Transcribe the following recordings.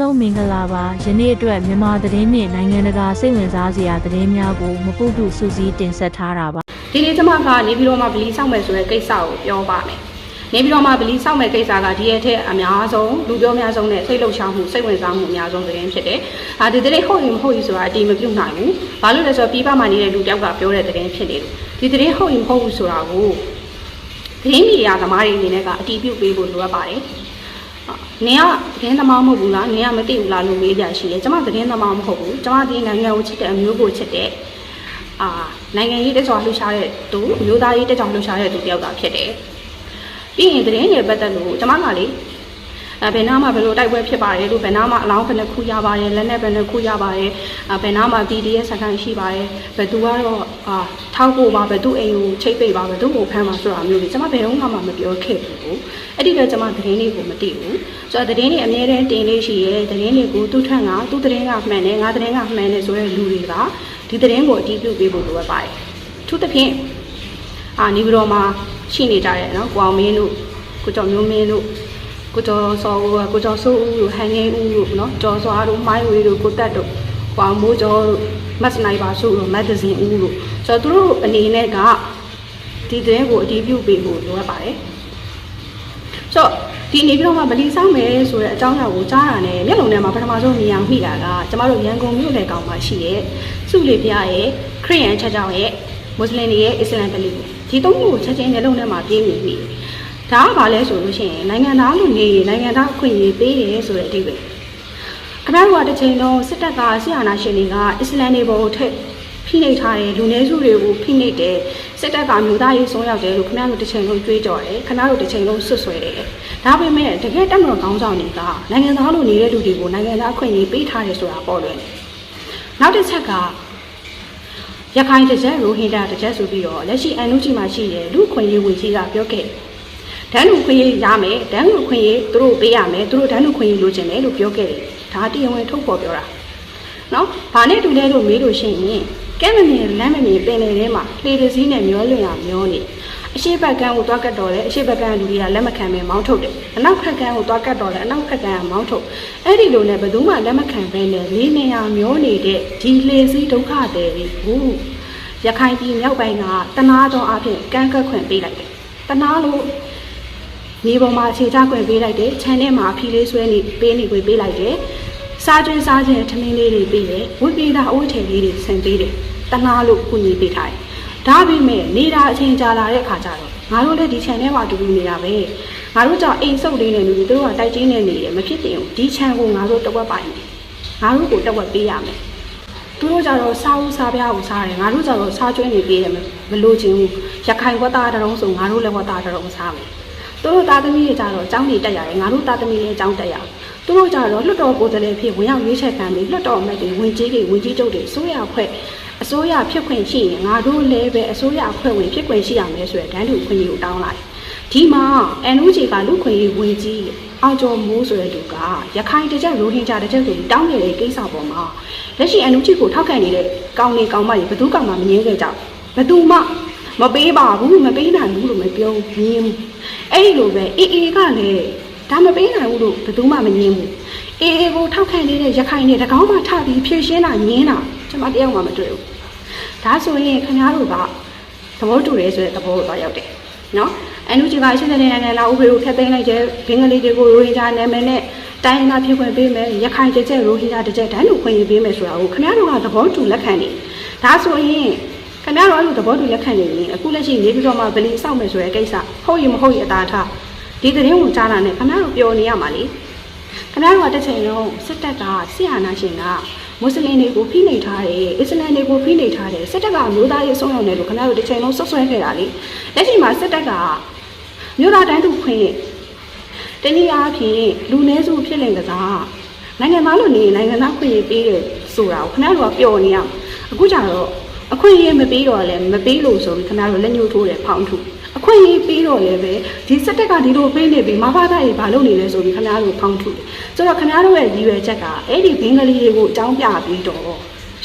လုံးမင်္ဂလာပါယနေ့အတွက်မြန်မာသတင်းနှင့်နိုင်ငံတကာစိတ်ဝင်စားစရာသတင်းများကိုမပုတုစူးစီးတင်ဆက်ထားတာပါဒီနေ့ကျွန်မကနေပြီးတော့မှဗလီဆောက်မယ်ဆိုတဲ့ကိစ္စကိုပြောပါမယ်။နေပြီးတော့မှဗလီဆောက်မယ်ကိစ္စကဒီရဲ့ထက်အများဆုံးလူပြောများဆုံးနဲ့စိတ်လှုပ်ရှားမှုစိတ်ဝင်စားမှုအများဆုံးသတင်းဖြစ်တယ်။အာဒီသတင်းဟုတ်ရင်မဟုတ်ရင်ဆိုတာအတိမပြုတ်နိုင်ဘူး။ဘာလို့လဲဆိုတော့ပြည်ပမှာနေတဲ့လူတယောက်ကပြောတဲ့သတင်းဖြစ်နေတယ်။ဒီသတင်းဟုတ်ရင်မဟုတ်ဘူးဆိုတာကိုသတင်းမီဒီယာသမားတွေအနေနဲ့ကအတိပြုတ်ပေးဖို့လိုအပ်ပါတယ်။ နင်ကသတင်းသမားမဟုတ်ဘူးလားနင်ကမသိဘူးလားလို့မေးကြရှိတယ်။ကျွန်မသတင်းသမားမဟုတ်ဘူး။ကျွန်မဒီနိုင်ငံကိုချစ်တဲ့အမျိုးကိုချစ်တဲ့အာနိုင်ငံရေးတက်ကြွလှူရှားတဲ့သူအမျိုးသားရေးတက်ကြွလှူရှားတဲ့သူတယောက်ကဖြစ်တယ်။ပြီးရင်သတင်းတွေပတ်သက်လို့ကျွန်မကလေအဲ ဘယ်နာမှာဘယ်လိုတိုက်ပွဲဖြစ်ပါတယ်လို့ဘယ်နာမှာအလောင်းဘယ်နှခုရပါတယ်လက်နဲ့ဘယ်နှခုရပါတယ်အဲဘယ်နာမှာ PDF စကန်ရှိပါတယ်ဘယ်သူကတော့အာထောက်ဖို့ပါဘယ်သူအိမ်ကိုချိတ်ပိတ်ပါဘယ်သူကိုဖမ်းပါဆိုတာမျိုးတွေကျွန်မဘယ်တော့မှမပြောခဲ့ဘူး။အဲ့ဒီတော့ကျွန်မသတင်းတွေကိုမသိဘူး။ဆိုတော့သတင်းတွေအများတန်းတင်လေးရှိရဲသတင်းတွေကိုသူ့ထက်ကသူ့သတင်းကမှန်တယ်ငါသတင်းကမှန်တယ်ဆိုတဲ့လူတွေကဒီသတင်းကိုအတည်ပြုပေးဖို့လိုအပ်ပါတယ်။သူသဖြင့်အာနေပြီးတော့မှရှိနေကြတယ်နော်။ကိုအောင်မင်းတို့ကိုကျော်မျိုးမင်းတို့ ကိုကျော်စောဦးကိုကျော်စိုးဦးတို့ဟန်ငယ်ဦးတို့နော်ကျော်စွာတို့မိုင်းဝေးတို့ကိုတက်တို့ကိုအောင်မိုးကျော်တို့မတ်စနိုက်ပါဆိုတို့မတ်ဂဇင်းဦးတို့ဆိုတော့သူတို့အနေနဲ့ကဒီသတင်းကိုအတည်ပြုပေးဖို့လိုအပ်ပါတယ်။ဆိုတော့ဒီနေပြီးတော့မှဗလီဆောင်မယ်ဆိုတဲ့အကြောင်းအရာကိုကြားတာနဲ့မျက်လုံးထဲမှာပထမဆုံးမြင်အောင်မိတာကကျမတို့ရန်ကုန်မြို့လေကောင်မှာရှိတဲ့စုလေပြရဲ့ခရိယန်ချက်ကြောင်ရဲ့မွတ်စလင်တွေရဲ့အစ္စလမ်ဗလီဒီသုံးခုကိုချက်ချင်းမျက်လုံးထဲမှာပြင်းနေပြီ ဒါကဘာလဲဆိုလို့ရှိရင်နိုင်ငံသားလူနေရင်နိုင်ငံသားအခွင့်အရေးပေးတယ်ဆိုတဲ့အဓိပ္ပာယ်ခင်ဗျားတို့ကတစ်ချိန်လုံးစစ်တပ်ကဆီယနာရှင်တွေကအစ္စလမ်တွေပေါ်ကိုထက်ဖိနှိပ်ထားတယ်လူနည်းစုတွေကိုဖိနှိပ်တယ်စစ်တပ်ကမျိုးသားရေးဆုံးရောက်တယ်လို့ခင်ဗျားတို့တစ်ချိန်လုံးကြွေးကြော်တယ်ခင်ဗျားတို့တစ်ချိန်လုံးဆွတ်ဆွဲတယ်ဒါပေမဲ့တကယ်တက်မတော်ကောင်းဆောင်တွေကနိုင်ငံသားလူနေတဲ့လူတွေကိုနိုင်ငံသားအခွင့်အရေးပေးထားတယ်ဆိုတာပေါ်လွင်တယ်နောက်တစ်ချက်ကရခိုင်တစ်ချက်ရိုဟင်ဂျာတစ်ချက်ဆိုပြီးတော့လက်ရှိအန်နုချီမှာရှိတဲ့လူခွင့်ရေးဝန်ကြီးကပြောခဲ့ ဒန်းလူခွင့်ရေးရမယ်ဒန်းလူခွင့်ရေးသူတို့ပေးရမယ်သူတို့ဒန်းလူခွင့်ရေးလိုချင်တယ်လို့ပြောခဲ့တယ်ဒါတရားဝင်ထုတ်ဖော်ပြောတာနော်။ဘာနဲ့တူလဲလို့မေးလို့ရှိရင်ကဲမမြင်လမ်းမမြင်ပင်လေထဲမှာလေတစည်းနဲ့မျောလွင်ရမျောနေအရှိဘက်ကန်းကိုသွားကတ်တော်တယ်အရှိဘက်ကန်းလူတွေကလက်မခံပဲမောင်းထုတ်တယ်အနောက်ဘက်ကန်းကိုသွားကတ်တော်တယ်အနောက်ဘက်ကန်းကမောင်းထုတ်အဲ့ဒီလိုနဲ့ဘယ်သူမှလက်မခံပဲနဲ့လေးနေရမျောနေတဲ့ဒီလေစည်းဒုက္ခတွေဘူးရခိုင်ပြည်မြောက်ပိုင်းကတနာတော်အဖြစ်ကန်းကတ်ခွင့်ပေးလိုက်တယ်တနာလို့ မြေပေါ်မှာခြေချခွင့်ပေးလိုက်တယ်ခြံထဲမှာဖီလေးဆွဲနေပေးနေခွင့်ပေးလိုက်တယ်စားခြင်းစားခြင်းထမင်းလေးတွေပေးတယ်ဝိပိဒါအဝတ်ထည်လေးတွေဆင်ပေးတယ်တနာလို့ကုညီပေးထားတယ်ဒါပေမဲ့နေတာအချိန်ကြာလာတဲ့အခါကျတော့ငါတို့လည်းဒီ channel မှာတူတူနေတာပဲငါတို့ကြောင့်အိမ်ဆုပ်လေးနဲ့လူတွေတို့ကတိုက်ချင်းနေနေတယ်မဖြစ်တင်ဘူးဒီ channel ကိုငါတို့တဝက်ပိုင်တယ်ငါတို့ကိုတဝက်ပေးရမယ်သူတို့ကြတော့စားဦးစားပြားကိုစားတယ်ငါတို့ကြတော့စားကျွေးနေပေးတယ်မလို့ချင်းဘူးရခိုင်ဝတ်သားတရုံးဆိုငါတို့လည်းဝတ်သားတရုံးစားမယ် သူတို့သားသမီးတွေကြတော့အကြောင်းတွေတက်ရတယ်ငါတို့သားသမီးလည်းအကြောင်းတက်ရအောင်သူတို့ကြတော့လွတ်တော်ကိုယ်တည်းဖြစ်ဝင်ရောက်ရွေးချယ်ခံပြီးလွတ်တော်အမတ်တွေဝင်ကြီးတွေဝင်ကြီးချုပ်တွေအစိုးရအဖွဲ့အစိုးရဖြစ်ခွင့်ရှိရင်ငါတို့လည်းပဲအစိုးရအဖွဲ့ဝင်ဖြစ်ခွင့်ရှိရမယ်ဆိုတဲ့ဒန်းလူခွင့်ကိုတောင်းလိုက်ဒီမှာ NUG ကလူခွင့်ရေးဝင်ကြီးအောင်ကျော်မိုးဆိုတဲ့သူကရခိုင်တကြက်ရိုဟင်ဂျာတကြက်ဆိုတောင်းနေတဲ့ကိစ္စပေါ်မှာလက်ရှိ NUG ကိုထောက်ခံနေတဲ့ကောင်းနေကောင်းမတွေဘယ်သူကမှမငြင်းခဲ့ကြဘူးဘယ်သူမှမပေးပါဘူးမပေးနိုင်ဘူးလို့မပြောဘူးငြင်းဘူး အဲ့ဒီလိုပဲအေးအေးကလည်းဒါမပေးနိုင်ဘူးလို့ဘယ်သူမှမငြင်းဘူးအေးအေးကိုထောက်ခံနေတဲ့ရခိုင်နဲ့တကောင်းမှထပြီးဖြည့်ရှင်းတာငြင်းတာကျွန်မတယောက်မှမတွေ့ဘူးဒါဆိုရင်ခင်ဗျားတို့ကသဘောတူရဲဆိုတဲ့သဘောကိုသွားရောက်တယ်နော်အန်ယူဂျီကရှင်းတဲ့နိုင်ငံလာဥပဒေကိုဖျက်သိမ်းလိုက်တဲ့ဘင်္ဂလီတွေကိုရိုဟင်ဂျာနာမည်နဲ့တိုင်းရင်းသားဖြစ်ခွင့်ပေးမယ်ရခိုင်တစ်ချက်ရိုဟင်ဂျာတစ်ချက်ဒန်းလူခွင့်ရေးပေးမယ်ဆိုတာကိုခင်ဗျားတို့ကသဘောတူလက်ခံနေဒါဆိုရင် ခင်ဗျားတို့အဲ့လိုသဘောတူလက်ခံနေရင်အခုလက်ရှိနေပြီးတော့မှဗလီစောက်မယ်ဆိုတဲ့ကိစ္စဟုတ်ရင်မဟုတ်ရင်အသာထားဒီသတင်းကိုကြားတာနဲ့ခင်ဗျားတို့ပြောနေရမှာလေခင်ဗျားတို့ကတစ်ချိန်လုံးစစ်တပ်ကဆီယနာရှင်ကမွတ်စလင်တွေကိုဖိနှိပ်ထားတယ်အစ္စလမ်တွေကိုဖိနှိပ်ထားတယ်စစ်တပ်ကအမျိုးသားရေးဆုံးရောက်တယ်လို့ခင်ဗျားတို့တစ်ချိန်လုံးဆွဆွဲခဲ့တာလေလက်ရှိမှာစစ်တပ်ကမြို့သားတိုင်းသူခွင့်တနည်းအားဖြင့်လူနည်းစုဖြစ်လင်ကစားနိုင်ငံသားလူနေနိုင်ငံသားခွင့်ရေးပေးတယ်ဆိုတာကိုခင်ဗျားတို့ကပျော်နေရအောင်အခုကျတော့ အခွင့်အရေးမပေးတော့လည်းမပေးလို့ဆိုပြီးခင်ဗျားတို့လက်ညှိုးထိုးတယ်ဖောင်းထုအခွင့်အရေးပေးတော့လည်းပဲဒီစစ်တပ်ကဒီလိုပေးနေပြီမဘာသာတွေဘာလုပ်နေလဲဆိုပြီးခင်ဗျားတို့ဖောင်းထုတယ်ဆိုတော့ခင်ဗျားတို့ရဲ့ရည်ရွယ်ချက်ကအဲ့ဒီဘင်္ဂလီတွေကိုအကြောင်းပြပြီးတော့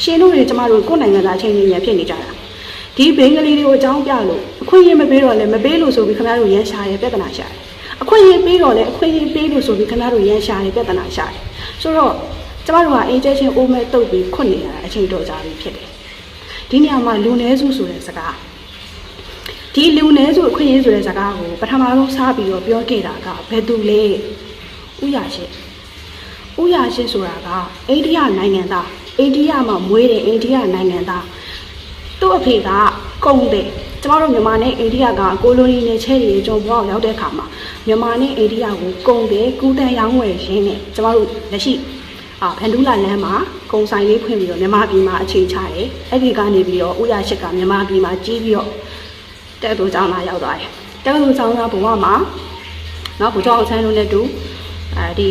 ရှင်တို့တွေကျမတို့ကိုယ်နိုင်ငံသားချင်းချင်းပြန်ဖြစ်နေကြတာဒီဘင်္ဂလီတွေကိုအကြောင်းပြလို့အခွင့်အရေးမပေးတော့လည်းမပေးလို့ဆိုပြီးခင်ဗျားတို့ရန်ရှာတယ်ပြဿနာရှာတယ်အခွင့်အရေးပေးတော့လည်းအခွင့်အရေးပေးလို့ဆိုပြီးခင်ဗျားတို့ရန်ရှာတယ်ပြဿနာရှာတယ်ဆိုတော့ကျမတို့ကအေးကျချင်းအိုးမဲ့တုတ်ပြီးခွတ်နေရတာအချိန်တော်ကြာပြီဖြစ်တယ် ဒီနေရာမှာလူနည်းစုဆိုတဲ့စကားဒီလူနည်းစုအခွင့်အရေးဆိုတဲ့စကားကိုပထမဆုံးစားပြီးတော့ပြောခဲ့တာကဘယ်သူလဲဥရရှိဥရရှိဆိုတာကအိန္ဒိယနိုင်ငံသားအိန္ဒိယမှာမွေးတဲ့အိန္ဒိယနိုင်ငံသားသူ့အဖေကကုံတယ်ကျမတို့မြန်မာနဲ့အိန္ဒိယကကိုလိုနီနယ်ချဲတွေကျွန်တော်ဘောရောက်တဲ့အခါမှာမြန်မာနဲ့အိန္ဒိယကိုကုံတယ်ကူးတန်းရောင်းဝယ်ရင်းနဲ့ကျမတို့လက်ရှိ အာဖန်ဒူလာလမ်းမှာကုံဆိုင်လေးဖွင့်ပြီးတော့မြန်မာပြည်မှာအခြေချတယ်အဲ့ဒီကနေပြီးတော့ဥရရှိကမြန်မာပြည်မှာကြီးပြီးတော့တက်တူကျောင်းသားရောက်သွားတယ်တက်တူကျောင်းသားဘဝမှာနော်ဘုကျောင်းအောင်ဆန်းတို့နဲ့တူအဲဒီ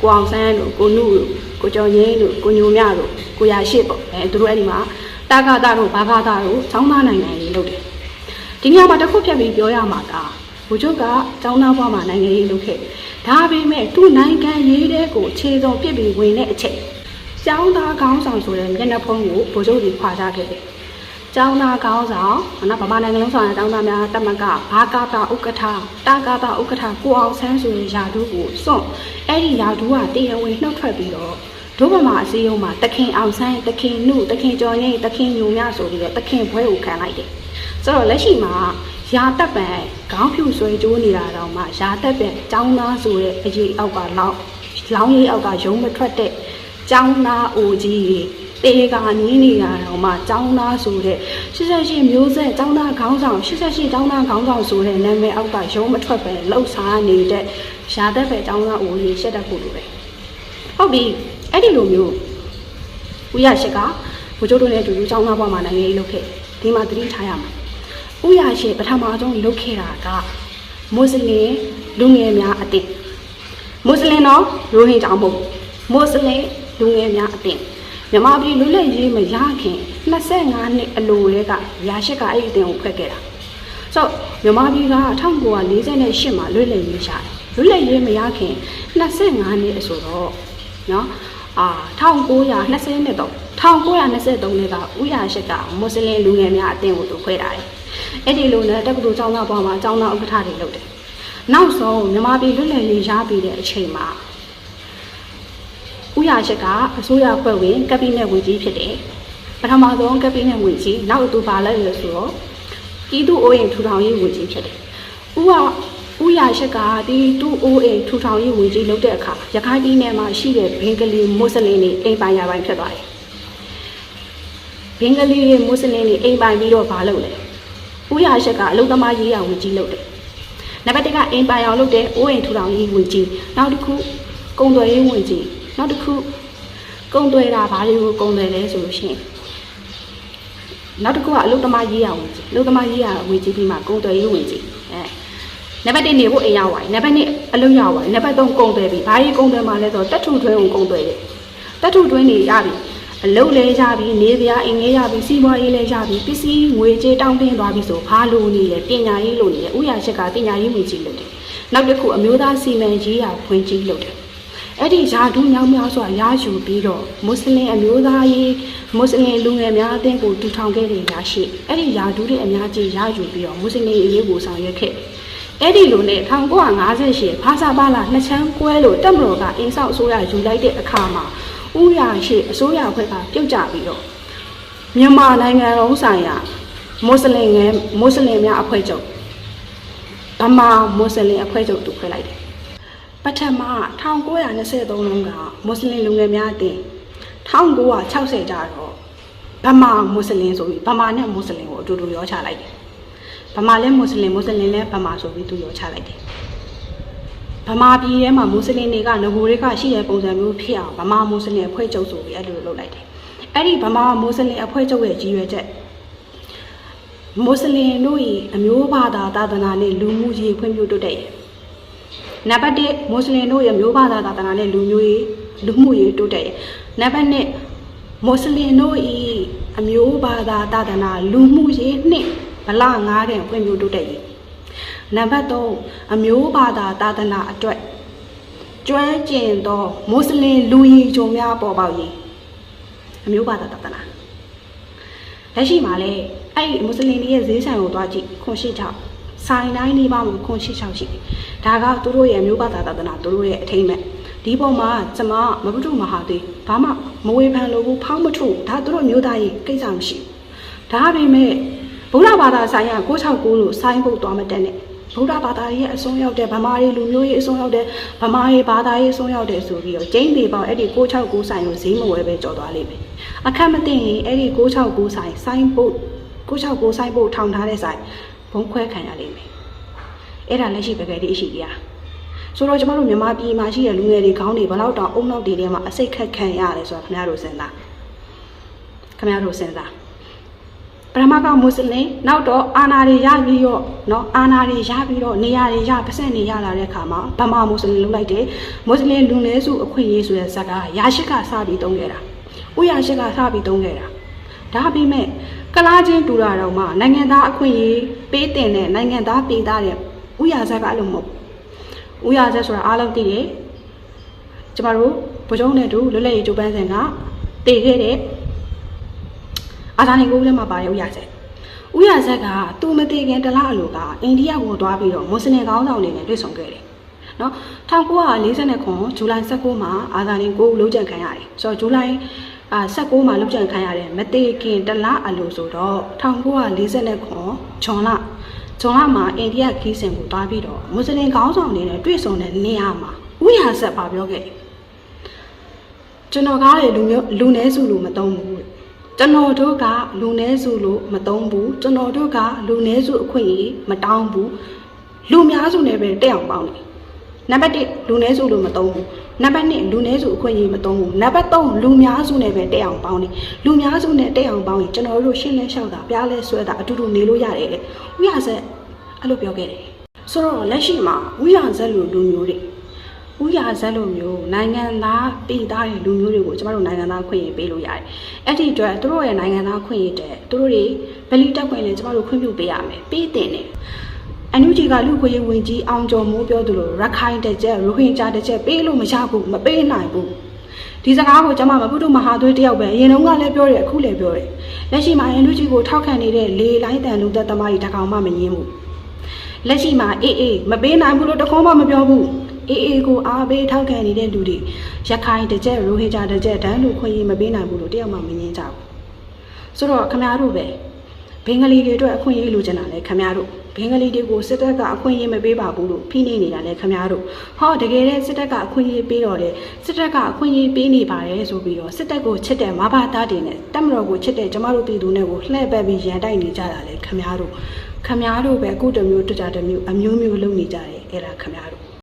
ကိုအောင်ဆန်းတို့ကိုနုတို့ကိုကျော်ရင်းတို့ကိုညိုမြတို့ကိုရရှိပေါ့အဲသူတို့အဲ့ဒီမှာတာဂတာတို့ဘာဂတာတို့ကျောင်းသားနိုင်ငံရေးလုပ်တယ်ဒီညမှာတစ်ခုဖြတ်ပြီးပြောရမှာကဘုချုပ်ကကျောင်းသားဘဝမှာနိုင်ငံရေးလုပ်ခဲ့ ဒါပေမဲ့သူ့နိုင်ငံရေးတဲ့ကိုခြေစုံပြစ်ပြီးဝင်တဲ့အချိန်ကျောင်းသားကောင်းဆောင်ဆိုတဲ့မျက်နှာဖုံးကိုဘုချုပ်ကြီးခွာချခဲ့တယ်ကျောင်းသားကောင်းဆောင်နော်ဗမာနိုင်ငံလုံးဆောင်တဲ့ကျောင်းသားများတမကဘာကာတာဥက္ကဋ္ဌတာကာတာဥက္ကဋ္ဌကိုအောင်ဆန်းဆိုတဲ့ယာဒူးကိုစွန့်အဲ့ဒီယာဒူးကတရားဝင်နှုတ်ထွက်ပြီးတော့ဒုဗမာအစည်းအရုံးမှာတခင်အောင်ဆန်းတခင်နုတခင်ကျော်ရင်းတခင်ညိုမြဆိုပြီးတော့တခင်ဘွဲကိုခံလိုက်တယ်ဆိုတော့လက်ရှိမှာ ရာတက်ပံခေါင်းဖြူဆွဲကြိုးနေတာတော့မှရာတက်ပံចောင်းသားဆိုတဲ့အရေးအောက်ကလောင်းလောင်းရေးအောက်ကရုံးမထွက်တဲ့ចောင်းသားအိုကြီးတေကနီးနေတာတော့မှចောင်းသားဆိုတဲ့88မျိုးဆက်ចောင်းသားခေါင်းဆောင်88ចောင်းသားခေါင်းဆောင်ဆိုတဲ့နာမည်အောက်ကရုံးမထွက်ပဲလှုပ်ရှားနေတဲ့ရာတက်ပံចောင်းသားအိုကြီးရှက်တတ်ဖို့လိုတယ်ဟုတ်ပြီအဲ့ဒီလိုမျိုးဦးရရှက်ကဘိုးကျိုးတို့နဲ့အတူတူចောင်းသားဘွားမှာနိုင်ငံရေးလုပ်ခဲ့ဒီမှာသတိထားရမှာ ဥရရှိပထမဆုံးလုပ်ခဲ့တာကမွတ်စလင်လူငယ်များအတင်းမွတ်စလင်တော့ရိုဟင်ဂျာမဟုတ်မွတ်စလင်လူငယ်များအတင်းမြန်မာပြည်လူလက်ရေးမရခင်25နှစ်အလိုတည်းကရာရှိကအဲ့ဒီအတင်းကိုဖက်ခဲ့တာဆိုမြန်မာပြည်က1948မှာလွတ်လပ်ရေးရှာတယ်လွတ်လပ်ရေးမရခင်25နှစ်အဆိုတော့နော်အာ1923နဲ့တော့1923နဲ့ကဥရရှိကမွတ်စလင်လူငယ်များအတင်းကိုသူခွဲတာတယ် အဲ့ဒီလိုနဲ့တက္ကသိုလ်ကျောင်းသားဘွားမှာကျောင်းသားဥက္ကဋ္ဌတွေလုပ်တယ်နောက်ဆုံးမြန်မာပြည်လွတ်လပ်ရေးရပြီးတဲ့အချိန်မှာဥရရှိကအစိုးရဖွဲ့ဝင်ကက်ဘိနက်ဝန်ကြီးဖြစ်တယ်ပထမဆုံးကက်ဘိနက်ဝန်ကြီးနောက်သူပါလဲလို့ဆိုတော့ပြည်သူ့အိုးအိမ်ထူထောင်ရေးဝန်ကြီးဖြစ်တယ်ဥကဥရရှိကဒီတူအိုးအိမ်ထူထောင်ရေးဝန်ကြီးလုပ်တဲ့အခါရခိုင်ပြည်နယ်မှာရှိတဲ့ဘင်္ဂလီမွတ်စလင်တွေအိမ်ပိုင်ရပိုင်းဖြစ်သွားတယ်ဘင်္ဂလီတွေမွတ်စလင်တွေအိမ်ပိုင်ပြီးတော့မလုပ်လဲ ဦးရရှက်ကအလုံသမားရေးရဝင်ကြီးလုပ်တယ်။နံပါတ်1ကအင်ပါရောင်လုပ်တဲ့အိုးအိမ်ထူထောင်ရေးဝင်ကြီးနောက်တစ်ခုကုံသွယ်ရေးဝင်ကြီးနောက်တစ်ခုကုံသွယ်တာဘာတွေကိုကုံသွယ်လဲဆိုလို့ရှိရင်နောက်တစ်ခုကအလုံသမားရေးရဝင်ကြီးအလုံသမားရေးရဝင်ကြီးပြီးမှကုံသွယ်ရေးဝင်ကြီးအဲနံပါတ်1နေဖို့အိမ်ရောက်သွားပြီနံပါတ်2အလုံရောက်သွားပြီနံပါတ်3ကုံသွယ်ပြီဘာတွေကုံသွယ်မှလဲဆိုတော့တက်ထုတွဲကိုကုံသွယ်တယ်တက်ထုတွဲနေရပြီ အလုတ်လဲရပြီနေစရာအိမ်လဲရပြီစီးပွားရေးလဲရပြီပစ္စည်းငွေကြေးတောင်းတင်းသွားပြီဆိုဘာလို့နေလဲပညာရေးလို့နေလဲဥရချက်ကပညာရေးဝင်ကြီးလုပ်တယ်နောက်တစ်ခုအမျိုးသားစီမံရေးရာဖွင့်ကြီးလုပ်တယ်အဲ့ဒီယာဒူးမြောင်းများစွာရယူပြီးတော့မွတ်စလင်အမျိုးသားရေးမွတ်စလင်လူငယ်များအသင်းကိုတည်ထောင်ခဲ့တဲ့ရာရှိအဲ့ဒီယာဒူးတွေအများကြီးရယူပြီးတော့မွတ်စလင်အရေးကိုဆောင်ရွက်ခဲ့အဲ့ဒီလိုနဲ့1958ဖာစာပါလာနှစ်ချမ်းကွဲလို့တက်မတော်ကအင်းဆောက်အစိုးရယူလိုက်တဲ့အခါမှာ ဥရရှိအစိုးရအဖွဲ့ကပြုတ်ကြပြီးတော့မြန်မာနိုင်ငံလုံးဆိုင်ရာမွတ်စလင်ငယ်မွတ်စလင်များအဖွဲ့ချုပ်ဗမာမွတ်စလင်အဖွဲ့ချုပ်တူခွဲလိုက်တယ်ပထမ1923လုံးကမွတ်စလင်လူငယ်များအတင်း1960ကျတော့ဗမာမွတ်စလင်ဆိုပြီးဗမာနဲ့မွတ်စလင်ကိုအတူတူရောချလိုက်တယ်ဗမာလည်းမွတ်စလင်မွတ်စလင်လည်းဗမာဆိုပြီးသူရောချလိုက်တယ် ဗမာပြည်ထဲမှာမွတ်စလင်တွေကငကိုတွေကရှိတဲ့ပုံစံမျိုးဖြစ်အောင်ဗမာမွတ်စလင်အဖွဲ့ချုပ်ဆိုပြီးအဲ့လိုလုပ်လိုက်တယ်အဲ့ဒီဗမာမွတ်စလင်အဖွဲ့ချုပ်ရဲ့ကြီးရွယ်ချက်မွတ်စလင်တို့၏အမျိုးဘာသာသာသနာနဲ့လူမှုရေးဖွံ့ဖြိုးတိုးတက်ရေးနံပါတ်1မွတ်စလင်တို့ရဲ့မျိုးဘာသာသာသနာနဲ့လူမျိုးရေးလူမှုရေးတိုးတက်ရေးနံပါတ်2မွတ်စလင်တို့၏အမျိုးဘာသာသာသနာလူမှုရေးနှင့်ဗလာငားတဲ့ဖွံ့ဖြိုးတိုးတက်ရေး နံပါတ်3အမျိုးဘာသာသာသနာအတွက်ကျွမ်းကျင်သောမွတ်စလင်လူကြီးဂျုံများပေါ်ပေါက်ရေးအမျိုးဘာသာသာသနာလက်ရှိမှာလည်းအဲ့ဒီမွတ်စလင်တွေရဲ့ဈေးဆိုင်ကိုသွားကြည့်ခွန်ရှိချောက်ဆိုင်တိုင်းနေပါမှာခွန်ရှိချောက်ရှိတယ်ဒါကသူတို့ရဲ့အမျိုးဘာသာသာသနာသူတို့ရဲ့အထိမ့်မဲ့ဒီပေါ်မှာကျမမဘုဒ္ဓမဟာသေးဘာမှမဝေဖန်လို့ဘူးဖောင်းမထုဒါသူတို့မျိုးသားကြီးကိစ္စမရှိဘူးဒါပေမဲ့ဗုဒ္ဓဘာသာဆိုင်ရာ669လို့ဆိုင်းဖို့သွားမတက်နဲ့ ဗုဒ္ဓဘာသာရဲ့အစွန်းရောက်တဲ့ဗမာတွေလူမျိုးရေးအစွန်းရောက်တဲ့ဗမာရေးဘာသာရေးအစွန်းရောက်တဲ့ဆိုပြီးတော့ကျင်းသေးပေါင်းအဲ့ဒီ669ဆိုင်ကိုဈေးမဝယ်ပဲကြော်သွားလိမ့်မယ်အခက်မသိရင်အဲ့ဒီ669ဆိုင်ဆိုင်းဖို့669ဆိုင်းဖို့ထောင်ထားတဲ့ဆိုင်ဘုံခွဲခံရလိမ့်မယ်အဲ့ဒါလက်ရှိပကယ်ဒီအရှိကြီးဆိုတော့ကျမတို့မြန်မာပြည်မှာရှိတဲ့လူငယ်တွေခေါင်းတွေဘယ်လောက်တောင်အုံနောက်တွေထဲမှာအစိတ်ခက်ခံရတယ်ဆိုတာခင်ဗျားတို့စဉ်းစားခင်ဗျားတို့စဉ်းစား ပထမကမွတ်စလင်နောက်တော့အာနာတွေရပြီးတော့နော်အာနာတွေရပြီးတော့နေရာတွေရပစက်နေရလာတဲ့ခါမှာဗမာမွတ်စလင်လုပ်လိုက်တယ်မွတ်စလင်လူနည်းစုအခွင့်အရေးဆိုတဲ့ဇက်ကရာရှိကစပြီးတုံးခဲ့တာဥရရှိကစပြီးတုံးခဲ့တာဒါပေမဲ့ကလားချင်းတူတာတော့မှနိုင်ငံသားအခွင့်အရေးပေးတင်တဲ့နိုင်ငံသားပြည်သားတဲ့ဥရဇက်ကအဲ့လိုမဟုတ်ဥရဇက်ဆိုတာအားလုံးသိတယ်ကျမတို့ဗုဒ္ဓုံနဲ့တူလွတ်လပ်ရေးဂျိုးပန်းစင်ကတည်ခဲ့တဲ့ အာဇာနည်ကိုလည်းမှာပါတယ်ဥရဆက်ဥရဆက်ကသူမတည်ခင်တလားအလိုကအိန္ဒိယကိုသွားပြီးတော့မွတ်စလင်ကောင်းဆောင်တွေနဲ့တွေ့ဆုံခဲ့တယ်နော်1949ခုဇူလိုင်19မှာအာဇာနည်ကိုလုံးချန်ခံရတယ်ဆိုတော့ဇူလိုင်အာ19မှာလုံးချန်ခံရတယ်မတည်ခင်တလားအလိုဆိုတော့1949ခုဂျွန်လဂျွန်လမှာအိန္ဒိယခီးစဉ်ကိုသွားပြီးတော့မွတ်စလင်ကောင်းဆောင်တွေနဲ့တွေ့ဆုံတဲ့နေရာမှာဥရဆက်ပါပြောခဲ့တယ်ကျွန်တော်ကားလေလူမျိုးလူနည်းစုလို့မသုံးဘူး ကျွန်တော်တို့ကလူနည်းစုလို့မသုံးဘူးကျွန်တော်တို့ကလူနည်းစုအခွင့်အရေးမတောင်းဘူးလူများစုနဲ့ပဲတက်အောင်ပေါင်းတယ်နံပါတ်1လူနည်းစုလို့မသုံးဘူးနံပါတ်2လူနည်းစုအခွင့်အရေးမသုံးဘူးနံပါတ်3လူများစုနဲ့ပဲတက်အောင်ပေါင်းတယ်လူများစုနဲ့တက်အောင်ပေါင်းရင်ကျွန်တော်တို့ရှင်းလဲလျှောက်တာပြားလဲဆွဲတာအတူတူနေလို့ရတယ်တဲ့ဥရဆက်အဲ့လိုပြောခဲ့တယ်ဆိုတော့လက်ရှိမှာဥရဆက်လို့လူမျိုးတွေ ဥရဆက်လို့မျိုးနိုင်ငံသားပြည်သားတွေလူမျိုးတွေကိုကျမတို့နိုင်ငံသားခွင့်ရပေးလို့ရတယ်အဲ့ဒီအတွက်သူတို့ရဲ့နိုင်ငံသားခွင့်ရတဲ့သူတို့တွေဗလီတက်ခွင့်လည်းကျမတို့ခွင့်ပြုပေးရမယ်ပေးတင်တယ်အန်ယူဂျီကလူခွေးဝင်ကြီးအောင်ကျော်မိုးပြောသလိုရခိုင်တက်ချက်ရိုဟင်ဂျာတက်ချက်ပေးလို့မရဘူးမပေးနိုင်ဘူးဒီစကားကိုကျွန်မမပုဒ္ဓမဟာသွေးတယောက်ပဲအရင်တုန်းကလည်းပြောတယ်အခုလည်းပြောတယ်လက်ရှိမှာအန်ယူဂျီကိုထောက်ခံနေတဲ့လေလိုင်းတန်လူသက်သမားတွေတကောင်မှမငင်းဘူးလက်ရှိမှာအေးအေးမပေးနိုင်ဘူးလို့တခေါမှမပြောဘူး အေးအေးကိုအားပေးထောက်ခံနေတဲ့လူတွေရခိုင်တက်ချက်ရိုဟင်ဂျာတက်ချက်တန်းလူခွင့်ရေးမပေးနိုင်ဘူးလို့တယောက်မှမငင်းကြဘူးဆိုတော့ခမရတို့ပဲဘင်္ဂလီတွေအတွက်အခွင့်အရေးလိုချင်တာလဲခမရတို့ဘင်္ဂလီတွေကိုစစ်တပ်ကအခွင့်အရေးမပေးပါဘူးလို့ဖိနှိပ်နေတာလဲခမရတို့ဟောတကယ်တည်းစစ်တပ်ကအခွင့်အရေးပေးတော့တယ်စစ်တပ်ကအခွင့်အရေးပေးနေပါတယ်ဆိုပြီးတော့စစ်တပ်ကိုချစ်တဲ့မဘာသားတွေနဲ့တပ်မတော်ကိုချစ်တဲ့ကျမတို့ပြည်သူတွေကိုလှည့်ပတ်ပြီးရန်တိုက်နေကြတာလဲခမရတို့ခမရတို့ပဲအခုတစ်မျိုးတစ်ကြတစ်မျိုးအမျိုးမျိုးလုပ်နေကြတယ်အဲ့ဒါခမရတို့